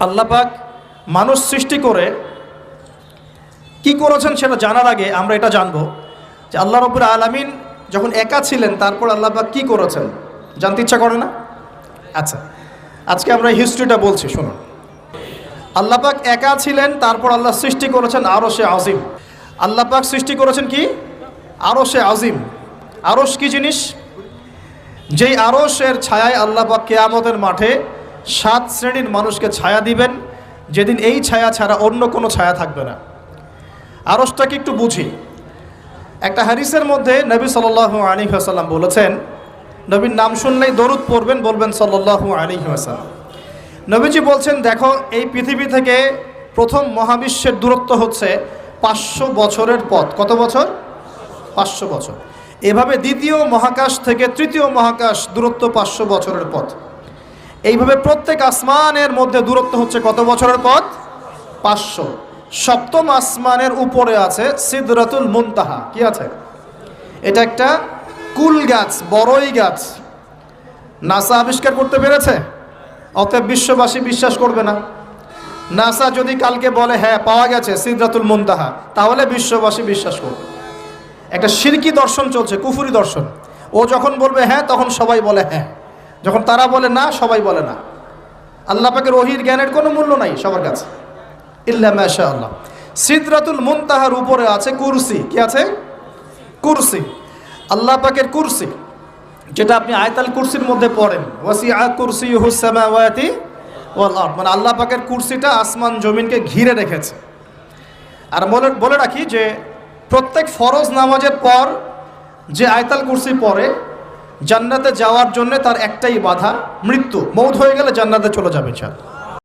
আল্লাহ পাক মানুষ সৃষ্টি করে কি করেছেন সেটা জানার আগে আমরা এটা জানব যে আল্লাহ রবুল আলমিন যখন একা ছিলেন, তারপর আল্লাহ পাক কী করেছেন? জানতে ইচ্ছা করে না? আচ্ছা আজকে আমরা হিস্ট্রিটা বলছি, শুনুন। আল্লাহ পাক একা ছিলেন, তারপর আল্লাহ সৃষ্টি করেছেন আরও সে আজিম। আল্লাহ পাক সৃষ্টি করেছেন কি? আরও সে আজিম। আরস কি জিনিস? যেই আরসের ছায়ায় আল্লাহ পাক কেয়ামতের মাঠে সাত শ্রেণির মানুষকে ছায়া দিবেন। যেদিন এই ছায়া ছাড়া অন্য কোনো ছায়া থাকবে না। আরসটাকে একটু বুঝি। একটা হারিসের মধ্যে নবী সাল্লাহ আলী আসাল্লাম বলেছেন, নবীর নাম শুনলেই দরুদ পড়বেন বলবেন সাল্লাহ আলী আসাল্লাম নবীজি বলছেন, দেখো, এই পৃথিবী থেকে প্রথম মহাবিশ্বের দূরত্ব হচ্ছে পাঁচশো বছরের পথ। কত বছর? পাঁচশো বছর। এভাবে দ্বিতীয় মহাকাশ থেকে তৃতীয় মহাকাশ দূরত্ব পাঁচশো বছরের পথ। এইভাবে প্রত্যেক আসমানের মধ্যে দূরত্ব হচ্ছে কত বছরের পথ? পাঁচশো। সপ্তম আসমানের উপরে আছে সিদরাতুল মুনতাহা। কি আছে? এটা একটা কুল গাছ, বড়ই গাছ। নাসা আবিষ্কার করতে পেরেছে? অতএব বিশ্ববাসী বিশ্বাস করবে না। নাসা যদি কালকে বলে হ্যাঁ পাওয়া গেছে সিদরাতুল মুনতাহা, তাহলে বিশ্ববাসী বিশ্বাস করবে। একটা সিরকি দর্শন চলছে, কুফুরি দর্শন। ও যখন বলবে হ্যাঁ তখন সবাই বলে হ্যাঁ। যখন তারা বলে না, সবাই বলে না। আল্লাহ পাকের ওহির জ্ঞানের কোনো মূল্য নাই সবার কাছে। ইল্লা মাশা আল্লাহ সিদরাতুল মুনতাহার উপরে আছে কুরসি। কি আছে? কুরসি। আল্লাহ পাকের কুরসি, যেটা আপনি আয়তাল কুরসির মধ্যে পড়েন। ওয়াসি আ কুরসি হুসামাওয়াতি ওয়াল আরদ। মানে আল্লাহ পাকের কুরসিটা আসমান জমিনকে ঘিরে রেখেছে। আর বলে বলে রাখি যে, প্রত্যেক ফরজ নামাজের পর যে আয়তাল কুরসি পড়ে জান্নাতে যাওয়ার জন্য তার একটাই বাধা মৃত্যু। মৌত হয়ে গেলে জান্নাতে চলে যাবে চাল